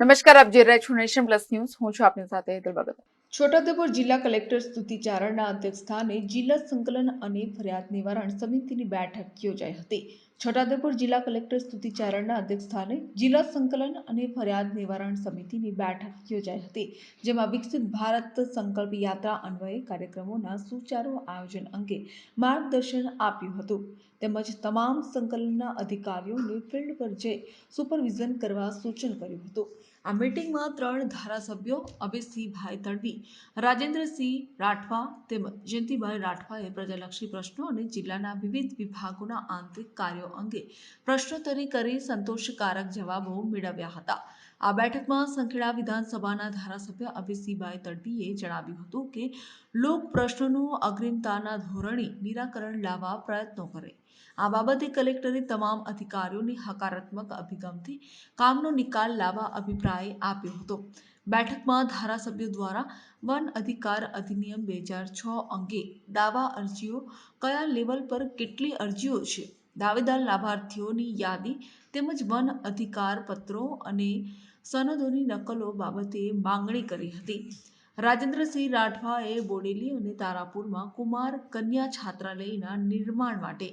નમસ્કાર, આપ જોઈ રહ્યા છો નેશન પ્લસ ન્યૂઝ. હું છું આપની સાથે હેતલ છોટાઉદેપુર જિલ્લા કલેક્ટર સ્તુતિ ચારણના અધ્યક્ષસ્થાને જિલ્લા સંકલન અને ફરિયાદ નિવારણ સમિતિની બેઠક યોજાઈ હતી. છોટાઉદેપુર જિલ્લા કલેક્ટર સ્તુતિ ચારણના અધ્યક્ષસ્થાને જિલ્લા સંકલન અને ફરિયાદ નિવારણ સમિતિની બેઠક યોજાઈ હતી, જેમાં વિકસિત ભારત સંકલ્પ યાત્રા અન્વયે કાર્યક્રમોના સુચારુ આયોજન અંગે માર્ગદર્શન આપ્યું હતું. તેમજ તમામ સંકલનના અધિકારીઓને ફિલ્ડ પર જઈ સુપરવિઝન કરવા સૂચન કર્યું હતું. આ મીટિંગમાં ત્રણ ધારાસભ્યો અભયસિંહભાઈ તડવી, રાજેન્દ્રસિંહ રાઠવા તેમજ જયંતિભાઈ રાઠવાએ પ્રજાલક્ષી પ્રશ્નો અને જિલ્લાના વિવિધ વિભાગોના આંતરિક કાર્યો અંગે પ્રશ્નોત્તરી કરી સંતોષકારક જવાબો મેળવ્યા હતા. આ બેઠકમાં સંખેડા વિધાનસભાના ધારાસભ્ય અભિસિંહભાઈ તડવીએ જણાવ્યું હતું કે, લોક પ્રશ્નોનું અગ્રિમતાના ધોરણે નિરાકરણ લાવવા પ્રયત્નો કરે. આ બાબતે કલેક્ટરે તમામ અધિકારીઓને હકારાત્મક અભિગમથી કામનો નિકાલ લાવવા અભિપ્રાય આપ્યો હતો. બેઠકમાં ધારાસભ્યો દ્વારા વન અધિકાર અધિનિયમ બે હજાર છ અંગે દાવા અરજીઓ કયા લેવલ પર કેટલી અરજીઓ છે? દાવેદાર લાભાર્થીઓની યાદી તેમજ વન અધિકાર પત્રો અને સનદોની નકલો બાબતે માંગણી કરી હતી. રાજેન્દ્રસિંહ રાઠવાએ બોડેલી અને તારાપુરમાં કુમાર કન્યા છાત્રાલયના નિર્માણ માટે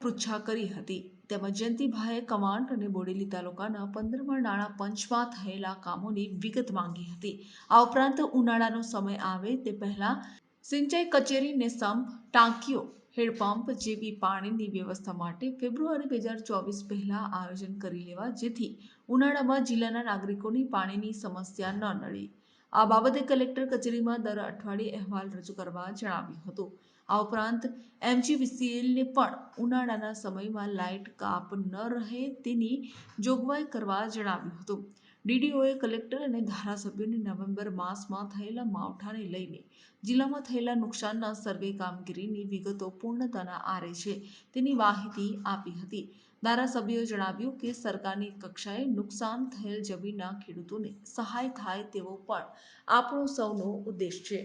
પૃચ્છા કરી હતી. તેમજ જયંતિભાઈએ કમાન્ડ અને બોડેલી તાલુકાના પંદરમા નાણાં પંચમાં થયેલા કામોની વિગત માંગી હતી. આ ઉપરાંત ઉનાળાનો સમય આવે તે પહેલાં સિંચાઈ કચેરીને સંપ ટાંકીઓ હેડપંપ જેવી પાણીની વ્યવસ્થા માટે ફેબ્રુઆરી બે હજાર ચોવીસ પહેલાં આયોજન કરી લેવા જેથી ઉનાળામાં જિલ્લાના નાગરિકોની પાણીની સમસ્યા ન નડે. આ બાબતે કલેક્ટર કચેરીમાં દર અઠવાડિયે અહેવાલ રજૂ કરવા જણાવ્યું હતું. આ ઉપરાંત, એમજીવીસીએલને પણ ઉનાળાના સમયમાં લાઇટ કાપ ન રહે તેની જોગવાઈ કરવા જણાવ્યું હતું. ડીડીઓએ કલેક્ટર અને ધારાસભ્યોને નવેમ્બર માસમાં થયેલા માવઠાને લઈને જિલ્લામાં થયેલા નુકસાનના સર્વે કામગીરીની વિગતો પૂર્ણતાના આરે છે તેની માહિતી આપી હતી. ધારાસભ્યોએ જણાવ્યું કે સરકારની કક્ષાએ નુકસાન થયેલ જમીનના ખેડૂતોને સહાય થાય તેવો પણ આપણો સૌનો ઉદ્દેશ છે.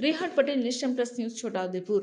Rehan Patel nation plus news, Chhota Udepur.